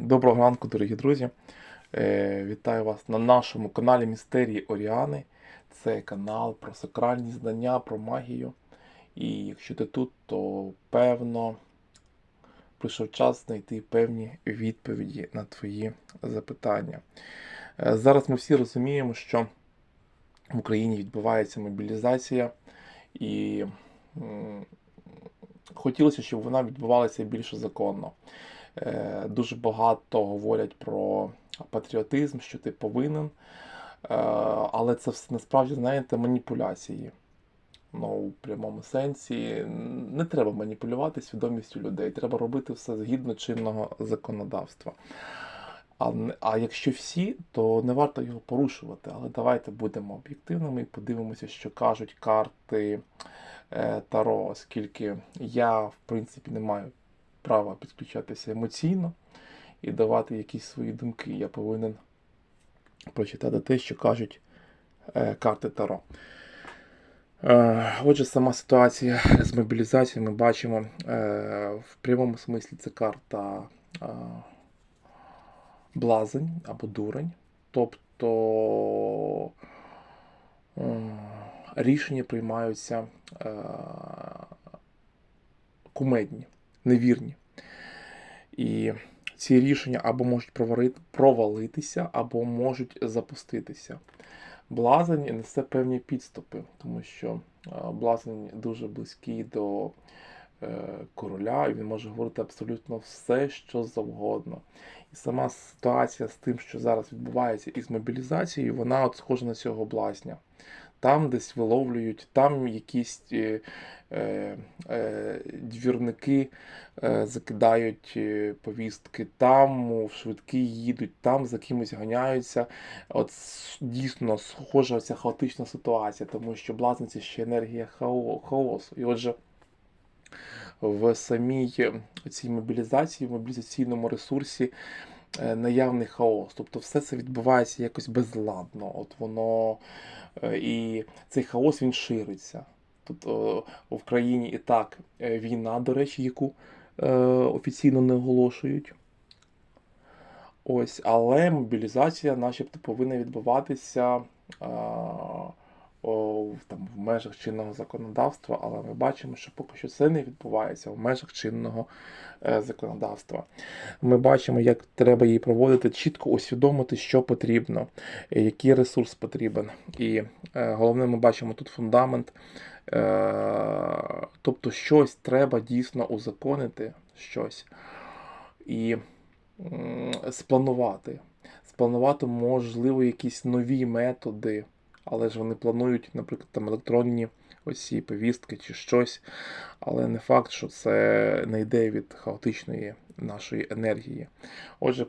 Доброго ранку, дорогі друзі. Е, Вітаю вас на нашому каналі Містерії Оріани. Це канал про сакральні знання, про магію. І якщо ти тут, то певно прийшов час знайти певні відповіді на твої запитання. Е, Зараз ми всі розуміємо, що в Україні відбувається мобілізація, і хотілося, щоб вона відбувалася більш законно. Е, Дуже багато говорять про патріотизм, що ти повинен. Е, Але це все насправді, знаєте, маніпуляції. Ну, у прямому сенсі не треба маніпулювати свідомістю людей. Треба робити все згідно чинного законодавства. А, а якщо всі, то не варто його порушувати. Але давайте будемо об'єктивними і подивимося, що кажуть карти е, Таро, оскільки я, в принципі, не маю права підключатися емоційно і давати якісь свої думки. Я повинен прочитати те, що кажуть е, карти Таро. Е, Отже, сама ситуація з мобілізацією ми бачимо е, в прямому смислі це карта блазень або дурень. Тобто рішення приймаються кумедні, невірні. І ці рішення або можуть провалитися, або можуть запуститися. Блазень несе певні підступи, тому що е, блазень дуже близький до е, короля, і він може говорити абсолютно все, що завгодно. І сама ситуація з тим, що зараз відбувається із мобілізацією, вона от схожа на цього блазня. Там десь виловлюють, там якісь е, е, е, двірники е, закидають е, повістки, там в швидкі їдуть, там за кимось ганяються. От дійсно схожа ця хаотична ситуація, тому що блазень це ще енергія хао- хаосу. І отже, в самій е, цій мобілізації, в мобілізаційному ресурсі наявний хаос. Тобто все це відбувається якось безладно. От воно е, і цей хаос він шириться. Е, в країні і так е, війна, до речі, яку е, офіційно не оголошують. Ось, але мобілізація, начебто, повинна відбуватися там, межах чинного законодавства, але ми бачимо, що поки що це не відбувається в межах чинного е, законодавства. Ми бачимо, як треба її проводити, чітко усвідомити, що потрібно, е, який ресурс потрібен. І е, головне, ми бачимо тут фундамент. Тобто щось треба дійсно узаконити, щось. І спланувати. Спланувати, можливо, якісь нові методи, але ж вони планують, наприклад, там електронні оці повістки чи щось. Але не факт, що це не йде від хаотичної нашої енергії. Отже,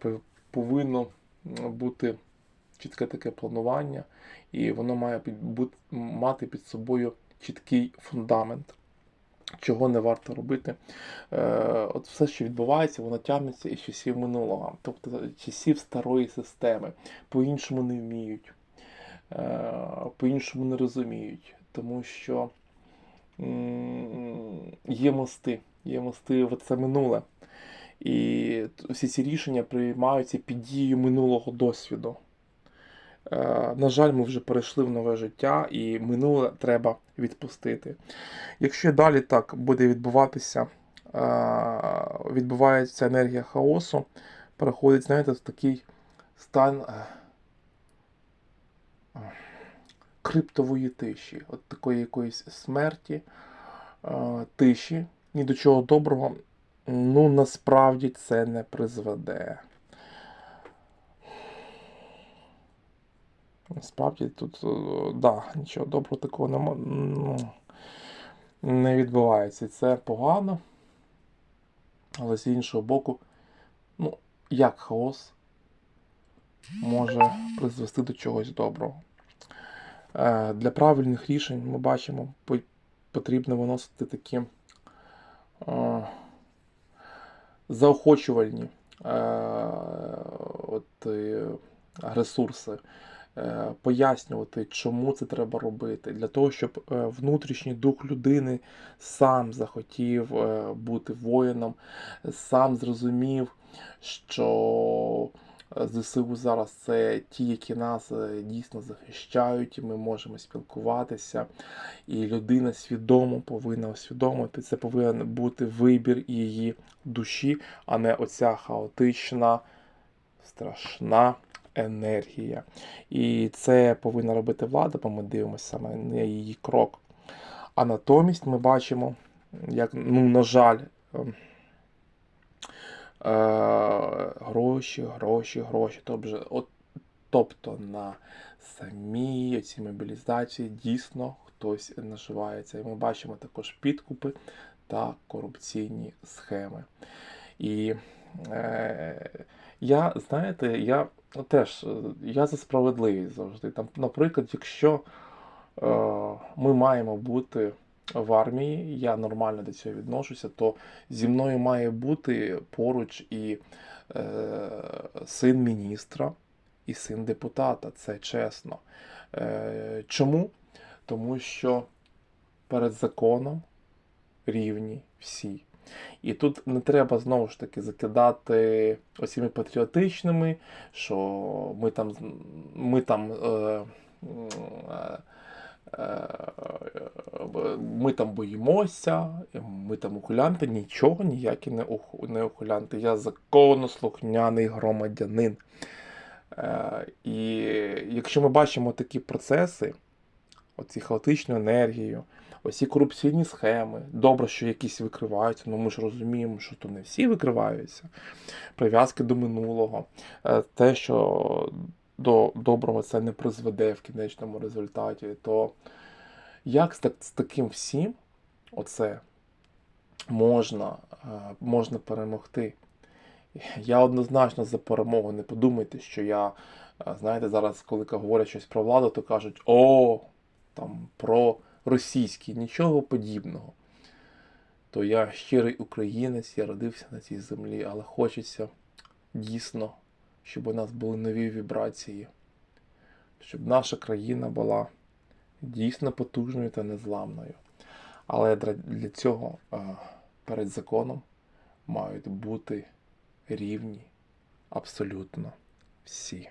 повинно бути чітке таке планування, і воно має мати під собою чіткий фундамент. Чого не варто робити. Е, от все, що відбувається, воно тягнеться із часів минулого, тобто часів старої системи. По-іншому не вміють, по-іншому не розуміють, тому що є мости, є мости в це минуле. І всі ці рішення приймаються під дією минулого досвіду. Е, На жаль, ми вже перейшли в нове життя, і минуле треба відпустити. Якщо далі так буде відбуватися, е, відбувається енергія хаосу, переходить, знаєте, в такий стан е, е, криптової тиші, от такої якоїсь смерті, е, тиші, ні до чого доброго, ну насправді це не призведе. Насправді тут, е, да, нічого доброго такого нема, ну, не відбувається. Це погано. Але з іншого боку, ну, як хаос може призвести до чогось доброго. Е, Для правильних рішень ми бачимо, потрібно виносити такі е, заохочувальні е, от, ресурси. Пояснювати, чому це треба робити, для того, щоб внутрішній дух людини сам захотів бути воїном, сам зрозумів, що ЗСУ зараз це ті, які нас е, дійсно захищають, і ми можемо спілкуватися. І людина свідомо повинна усвідомити, це повинен бути вибір її душі, а не оця хаотична, страшна енергія. І це повинна робити влада, бо ми дивимося саме на її крок. А натомість ми бачимо, як, ну, на жаль, ем, гроші, гроші, гроші. Тобто, тобто на самій цій мобілізації дійсно хтось наживається. І ми бачимо також підкупи та корупційні схеми. І е, я, знаєте, я теж е, я за справедливість завжди. Там, наприклад, якщо е, ми маємо бути в армії, я нормально до цього відношуся, то зі мною має бути поруч і е, син міністра, і син депутата. Це чесно. Е, чому? Тому що перед законом рівні всі. І тут не треба знову ж таки закидати оціми патріотичними, що ми там, ми там, е, е, е, ми там боїмося, ми там ухилянти, нічого ніякі не, не ухилянти. Я законослухняний громадянин. Е, і якщо ми бачимо такі процеси, оці хаотичну енергію, оці корупційні схеми. Добре, що якісь викриваються, але ми ж розуміємо, що то не всі викриваються. Прив'язки до минулого, е, те, що до доброго це не призведе в кінечному результаті, то як з, так, з таким всім оце можна, е, можна перемогти? Я однозначно за перемогу. Не подумайте, що я, е, знаєте, зараз, коли говорять щось про владу, то кажуть, о, там про російський, нічого подібного. То я щирий українець, я родився на цій землі, але хочеться дійсно, щоб у нас були нові вібрації, щоб наша країна була дійсно потужною та незламною. Але для цього е, перед законом мають бути рівні абсолютно всі.